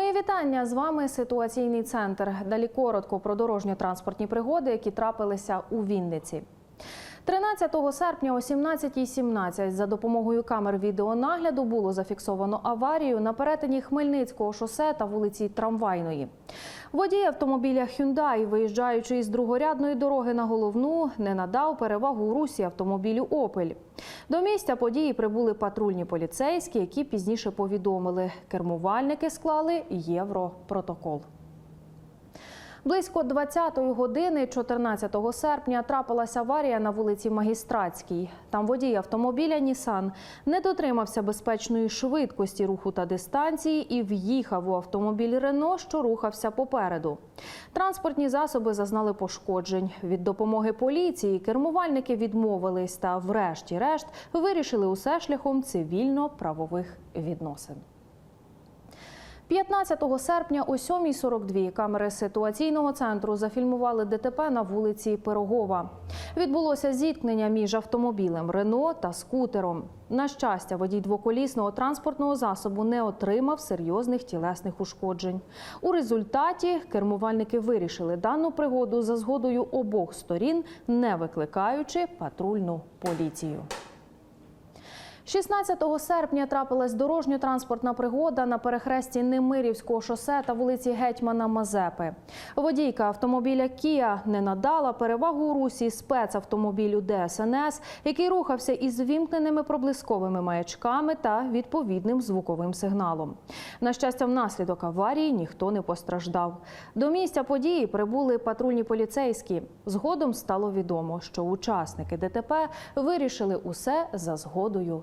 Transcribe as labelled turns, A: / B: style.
A: Мої вітання з вами ситуаційний центр. Далі коротко про дорожньо-транспортні пригоди, які трапилися у Вінниці. 13 серпня о 17.17 за допомогою камер відеонагляду було зафіксовано аварію на перетині Хмельницького шосе та вулиці Трамвайної. Водій автомобіля Hyundai, виїжджаючи із другорядної дороги на головну, не надав перевагу русі автомобілю Опель. До місця події прибули патрульні поліцейські, які пізніше повідомили, кермувальники склали європротокол. Близько 20-ї години 14 серпня трапилася аварія на вулиці Магістратській. Там водій автомобіля Нісан не дотримався безпечної швидкості руху та дистанції і в'їхав у автомобіль Рено, що рухався попереду. Транспортні засоби зазнали пошкоджень. Від допомоги поліції кермувальники відмовились та, врешті-решт, вирішили усе шляхом цивільно-правових відносин. 15 серпня о 7.42 камери ситуаційного центру зафільмували ДТП на вулиці Пирогова. Відбулося зіткнення між автомобілем Рено та скутером. На щастя, водій двоколісного транспортного засобу не отримав серйозних тілесних ушкоджень. У результаті кермувальники вирішили дану пригоду за згодою обох сторін, не викликаючи патрульну поліцію. 16 серпня трапилась дорожньо-транспортна пригода на перехресті Немирівського шосе та вулиці Гетьмана Мазепи. Водійка автомобіля Кія не надала перевагу у русі спецавтомобілю ДСНС, який рухався із вімкненими проблисковими маячками та відповідним звуковим сигналом. На щастя, внаслідок аварії ніхто не постраждав. До місця події прибули патрульні поліцейські. Згодом стало відомо, що учасники ДТП вирішили усе за згодою